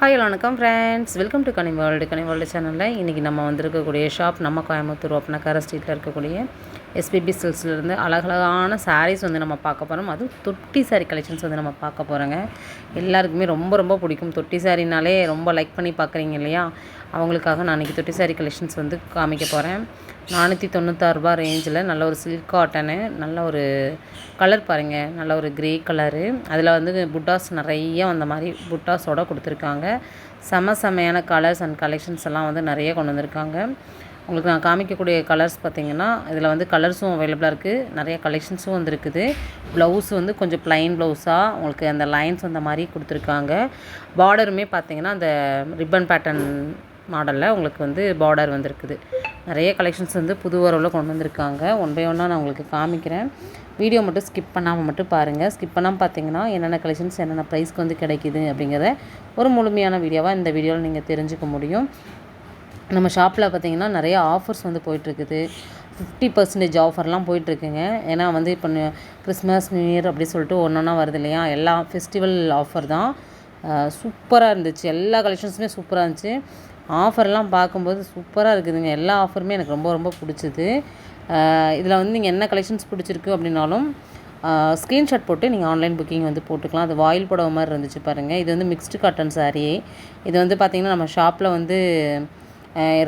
Hi வணக்கம் friends welcome to Kani world Kani world சேனலில் இன்றைக்கி நம்ம வந்திருக்கக்கூடிய ஷாப் நம்ம கோயம்புத்தூர் ஒப்பனக்கார ஸ்ட்ரீட்டில் இருக்கக்கூடிய எஸ்பிபி சில்ஸ்லேருந்து அழகழகான சாரீஸ் வந்து நம்ம பார்க்க போகிறோம் அதுவும் தொட்டி சாரீ கலெக்ஷன்ஸ் வந்து நம்ம பார்க்க போகிறோங்க எல்லாருக்குமே ரொம்ப ரொம்ப பிடிக்கும். தொட்டி சாரினாலே ரொம்ப லைக் பண்ணி பார்க்குறீங்க இல்லையா? அவங்களுக்காக நான் இன்றைக்கி தொட்டி சாரீ கலெக்ஷன்ஸ் வந்து காமிக்க போகிறேன் நானூற்றி தொண்ணூத்தாறுரூபா ரேஞ்சில் நல்ல ஒரு சில்க் காட்டனு நல்ல ஒரு கலர் பாருங்கள் நல்ல ஒரு க்ரே கலரு அதில் வந்து புட்டாஸ் நிறைய அந்த மாதிரி புட்டாஸோட கொடுத்துருக்காங்க. செம செமையான கலர்ஸ் அண்ட் கலெக்ஷன்ஸ் எல்லாம் வந்து நிறைய கொண்டு வந்திருக்காங்க. உங்களுக்கு நான் காமிக்கக்கூடிய கலர்ஸ் பார்த்தீங்கன்னா இதில் வந்து கலர்ஸும் அவைலபிளாக இருக்குது நிறைய கலெக்ஷன்ஸும் வந்துருக்குது. ப்ளவுஸ் வந்து கொஞ்சம் ப்ளைன் ப்ளவுஸாக உங்களுக்கு அந்த லைன்ஸ் அந்த மாதிரி கொடுத்துருக்காங்க. பார்டருமே பார்த்தீங்கன்னா அந்த ரிப்பன் பேட்டர்ன் மாடலில் உங்களுக்கு வந்து பார்டர் வந்திருக்குது. நிறைய கலெக்ஷன்ஸ் வந்து புது வரவில் கொண்டு வந்திருக்காங்க. ஒன் பை ஒன்னாக நான் உங்களுக்கு காமிக்கிறேன். வீடியோ மட்டும் ஸ்கிப் பண்ணாமல் மட்டும் பாருங்கள் ஸ்கிப் பண்ணாமல் பார்த்தீங்கன்னா என்னென்ன கலெக்ஷன்ஸ் என்னென்ன ப்ரைஸ்க்கு வந்து கிடைக்குது அப்படிங்கிறத ஒரு முழுமையான வீடியோவாக இந்த வீடியோவில் நீங்கள் தெரிஞ்சுக்க முடியும். நம்ம ஷாப்பில் பார்த்தீங்கன்னா நிறைய ஆஃபர்ஸ் வந்து போயிட்டுருக்குது. ஃபிஃப்டி பர்சன்டேஜ் ஆஃபர்லாம் போயிட்டுருக்குங்க. ஏன்னா வந்து இப்போ கிறிஸ்மஸ் நியூ இயர் அப்படி சொல்லிட்டு ஒன்று ஒன்றா வருது இல்லையா? எல்லா ஃபெஸ்டிவல் ஆஃபர் தான். சூப்பராக இருந்துச்சு. எல்லா கலெக்ஷன்ஸுமே சூப்பராக இருந்துச்சு. ஆஃபர்லாம் பார்க்கும்போது சூப்பராக இருக்குதுங்க. எல்லா ஆஃபருமே எனக்கு ரொம்ப ரொம்ப பிடிச்சிது. இதில் வந்து நீங்கள் என்ன கலெக்ஷன்ஸ் பிடிச்சிருக்கு அப்படின்னாலும் ஸ்க்ரீன்ஷாட் போட்டு நீங்கள் ஆன்லைன் புக்கிங் வந்து போட்டுக்கலாம். அது வாயில் புடவை மாதிரி இருந்துச்சு பாருங்கள் இது வந்து மிக்ஸ்டு காட்டன் சாரீ இது வந்து பார்த்திங்கன்னா நம்ம ஷாப்பில் வந்து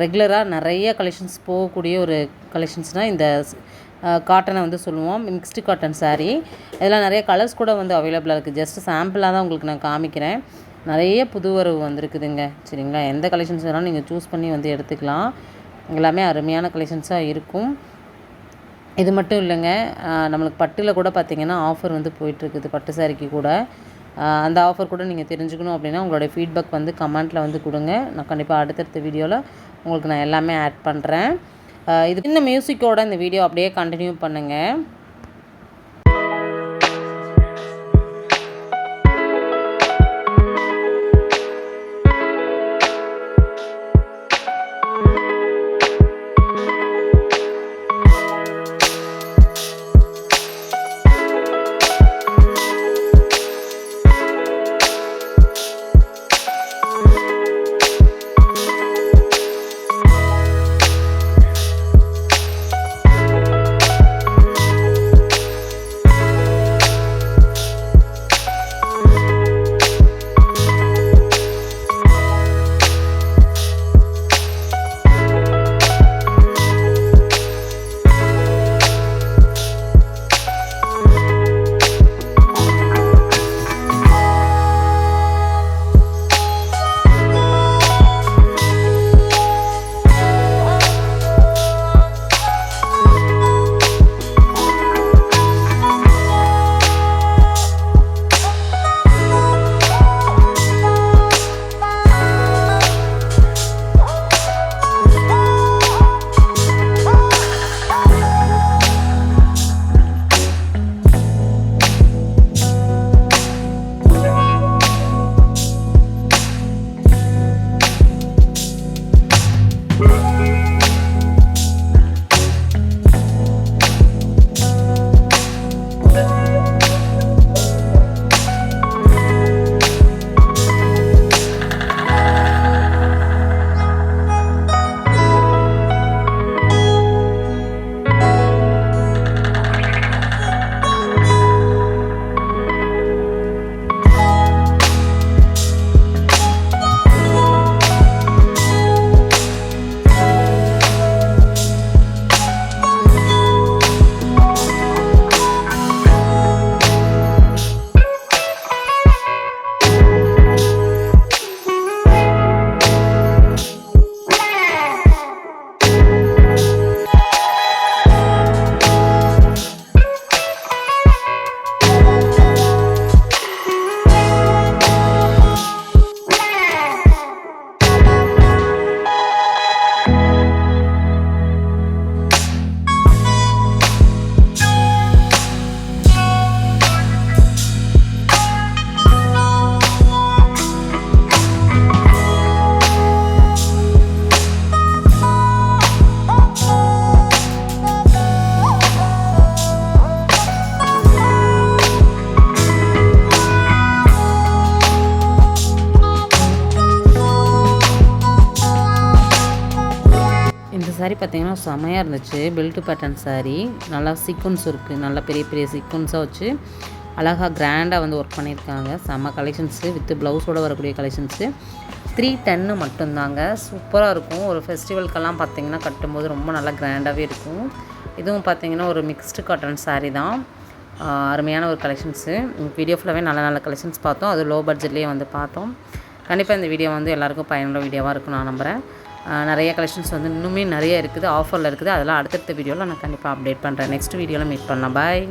ரெகுலராக நிறைய கலெக்ஷன்ஸ் போகக்கூடிய ஒரு கலெக்ஷன்ஸ்னால் இந்த காட்டனை வந்து சொல்லுவோம். மிக்ஸ்டு காட்டன் சாரீ இதெல்லாம் நிறைய கலர்ஸ் கூட வந்து அவைலபிளாக இருக்குது ஜஸ்ட் சாம்பிளாக தான் உங்களுக்கு நான் காமிக்கிறேன். நிறைய புது வரவு வந்திருக்குதுங்க. சரிங்களா? எந்த கலெக்ஷன்ஸ் வேணாலும் நீங்கள் சூஸ் பண்ணி வந்து எடுத்துக்கலாம். எல்லாமே அருமையான கலெக்ஷன்ஸாக இருக்கும். இது மட்டும் இல்லைங்க. நம்மளுக்கு பட்டில் கூட பார்த்திங்கன்னா ஆஃபர் வந்து போயிட்டுருக்குது பட்டு சாரிக்கு கூட. அந்த ஆஃபர் கூட நீங்கள் தெரிஞ்சுக்கணும் அப்படின்னா உங்களுடைய ஃபீட்பேக் வந்து கமெண்ட்டில் வந்து கொடுங்க. நான் கண்டிப்பாக அடுத்தடுத்த வீடியோவில் உங்களுக்கு நான் எல்லாமே ஆட் பண்ணுறேன் இது இந்த மியூசிக்கோட இந்த வீடியோ அப்படியே கண்டினியூ பண்ணுங்கள் சாரீ பார்த்தீங்கன்னா செமையாக இருந்துச்சு. பெல்ட் பேட்டர்ன் சாரீ நல்லா சீக்வன்ஸ் இருக்குது நல்லா பெரிய பெரிய சீக்வன்ஸாக வச்சு அழகாக கிராண்டாக வந்து ஒர்க் பண்ணியிருக்காங்க. செம்ம கலெக்ஷன்ஸு வித் ப்ளவுஸோடு வரக்கூடிய கலெக்ஷன்ஸு த்ரீ டென்னு மட்டும்தாங்க. சூப்பராக இருக்கும். ஒரு ஃபெஸ்டிவல்க்கெல்லாம் பார்த்தீங்கன்னா கட்டும்போது ரொம்ப நல்லா கிராண்டாகவே இருக்கும். இதுவும் பார்த்தீங்கன்னா ஒரு மிக்ஸ்டு காட்டன் சாரீ தான். அருமையான ஒரு கலெக்ஷன்ஸு வீடியோ ஃபுல்லாகவே நல்ல நல்ல கலெக்ஷன்ஸ் பார்த்தோம். அது லோ பட்ஜெட்லேயே வந்து பார்த்தோம். கண்டிப்பாக இந்த வீடியோ வந்து எல்லாருக்கும் பயனுள்ள வீடியோவாக இருக்கும் நான் நம்புகிறேன் நிறைய கலெக்ஷன்ஸ் வந்து இன்னுமே நிறைய இருக்குது ஆஃபரில் இருக்குது. அதெல்லாம் அடுத்தடுத்த வீடியோவில் நான் கண்டிப்பாக அப்டேட் பண்ணுறேன் நெக்ஸ்ட் வீடியோவில் மீட் பண்ணலாம். பாய்